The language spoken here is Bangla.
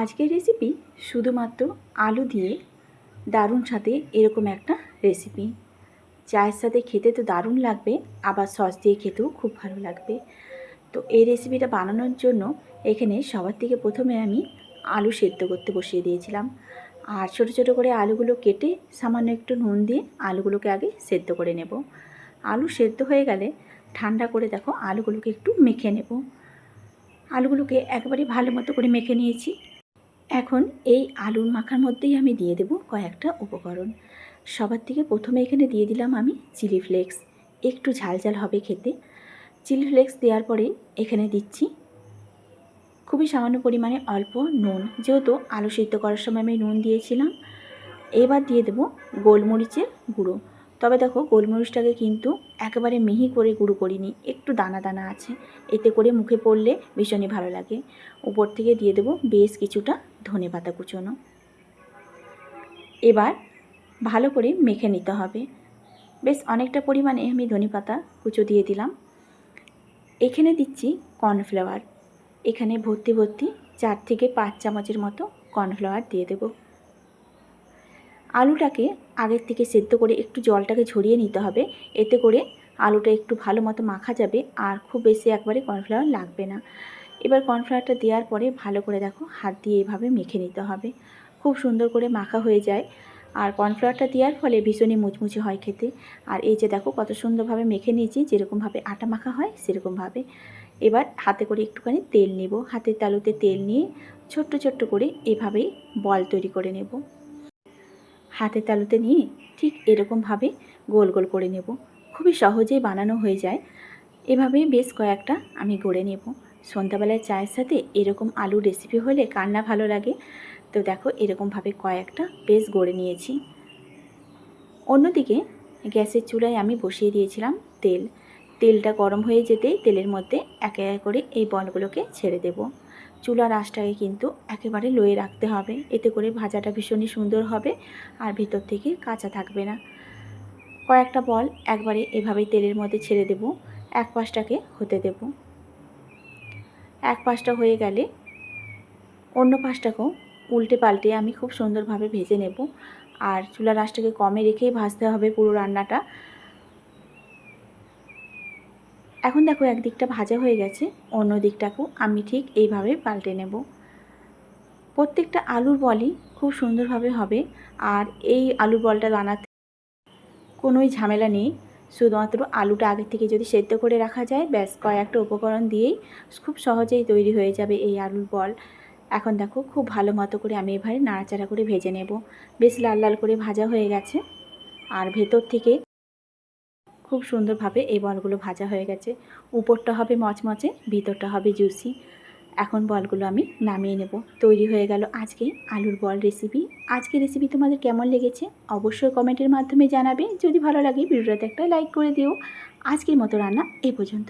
আজকের রেসিপি শুধুমাত্র আলু দিয়ে দারুণ সাথে এরকম একটা রেসিপি চায়ের সাথে খেতে তো দারুণ লাগবে, আবার সস দিয়ে খেতেও খুব ভালো লাগবে। তো এই রেসিপিটা বানানোর জন্য এখানে সবার থেকে প্রথমে আমি আলু সেদ্ধ করতে বসিয়ে দিয়েছিলাম। আর ছোট ছোট করে আলুগুলো কেটে সামান্য একটু নুন দিয়ে আলুগুলোকে আগে সেদ্ধ করে নেব। আলু সেদ্ধ হয়ে গেলে ঠান্ডা করে দেখো আলুগুলোকে একটু মেখে নেব। আলুগুলোকে একবারে ভালো মতো করে মেখে নিয়েছি। এখন এই আলুর মাখার মধ্যেই আমি দিয়ে দেব কয়েকটা উপকরণ। সবার থেকে প্রথমে এখানে দিয়ে দিলাম আমি চিলি ফ্লেক্স। একটু ঝাল ঝাল হবে খেতে। চিলি ফ্লেক্স দেওয়ার পরে এখানে দিচ্ছি খুবই সামান্য পরিমাণে অল্প নুন। যেহেতু আলু সিদ্ধ করার সময় আমি নুন দিয়েছিলাম, এবার দিয়ে দেব গোলমরিচের গুঁড়ো। তবে দেখো গোলমরিচটাকে কিন্তু একেবারে মিহি করে গুঁড়ো করিনি, একটু দানা দানা আছে। এতে করে মুখে পড়লে ভীষণই ভালো লাগে। উপর থেকে দিয়ে দেবো বেশ কিছুটা ধনে পাতা কুচোনো। এবার ভালো করে মেখে নিতে হবে। বেশ অনেকটা পরিমাণে আমি ধনে পাতা কুচো দিয়ে দিলাম। এখানে দিচ্ছি কর্নফ্লাওয়ার। এখানে ভর্তি ভর্তি চার থেকে পাঁচ চামচের মতো কর্নফ্লাওয়ার দিয়ে দেবো। আলুটাকে আগের থেকে সেদ্ধ করে একটু জলটাকে ঝরিয়ে নিতে হবে। এতে করে আলুটা একটু ভালো মতো মাখা যাবে আর খুব বেশি একবারে কর্নফ্লাওয়ার লাগবে না। এবার কর্নফ্লাওয়ারটা দেওয়ার পরে ভালো করে দেখো হাত দিয়ে এভাবে মেখে নিতে হবে। খুব সুন্দর করে মাখা হয়ে যায়। আর কর্নফ্লাওয়ারটা দেওয়ার ফলে ভীষণই মুচমুচে হয় খেতে। আর এই যে দেখো কত সুন্দরভাবে মেখে নিয়েছি, যেরকমভাবে আটা মাখা হয় সেরকমভাবে। এবার হাতে করে একটুখানি তেল নেব। হাতের তালুতে তেল নিয়ে ছোট্ট ছোট্ট করে এভাবেই বল তৈরি করে নেব। হাতের তালুতে নিয়ে ঠিক এরকমভাবে গোল গোল করে নেব। খুবই সহজেই বানানো হয়ে যায়। এভাবে বেশ কয়েকটা আমি গড়ে নেব। সন্ধ্যাবেলায় চায়ের সাথে এরকম আলুর রেসিপি হলে কান্না ভালো লাগে? তো দেখো এরকমভাবে কয়েকটা বেশ গড়ে নিয়েছি। অন্যদিকে গ্যাসের চুলায় আমি বসিয়ে দিয়েছিলাম তেল। তেলটা গরম হয়ে যেতেই তেলের মধ্যে একে এক করে এই বলগুলোকে ছেড়ে দেব। চুলার আঁশটাকে কিন্তু একেবারে লয়ে রাখতে হবে। এতে করে ভাজাটা ভীষণই সুন্দর হবে আর ভিতর থেকে কাঁচা থাকবে না। কয়েকটা বল একবারে এভাবেই তেলের মধ্যে ছেড়ে দেব। এক পাশটাকে হতে দেব। এক পাশটা হয়ে গেলে অন্য পাশটাকেও উল্টে পাল্টে আমি খুব সুন্দরভাবে ভেজে নেব। আর চুলার আঁশটাকে কমে রেখেই ভাজতে হবে পুরো রান্নাটা। এখন দেখো একদিকটা ভাজা হয়ে গেছে অন্য দিকটাকেও আমি ঠিক এইভাবে পাল্টে নেব। প্রত্যেকটা আলুর বলই খুব সুন্দরভাবে হবে, আর এই আলুর বলটা বানাতে কোনোই ঝামেলা নেই। শুধুমাত্র আলুটা আগের থেকে যদি সেদ্ধ করে রাখা যায়, ব্যাস কয়েকটা উপকরণ দিয়েই খুব সহজেই তৈরি হয়ে যাবে এই আলুর বল। এখন দেখো খুব ভালো মতো করে আমি এভাবে নাড়াচাড়া করে ভেজে নেব। বেশ লাল লাল করে ভাজা হয়ে গেছে। আর ভেতর থেকে খুব সুন্দরভাবে এই বলগুলো ভাজা হয়ে গেছে। উপরটা হবে মচমচে, ভিতরটা হবে জুসি। এখন বলগুলো আমি নামিয়ে নেব। তৈরি হয়ে গেল আজকে আলুর বল রেসিপি আজকে রেসিপি তোমাদের কেমন লেগেছে অবশ্যই কমেন্টের মাধ্যমে জানাবে। যদি ভালো লাগে, ভিডিওটাতে একটা লাইক করে দিও। আজকের মতো রান্না এ পর্যন্ত।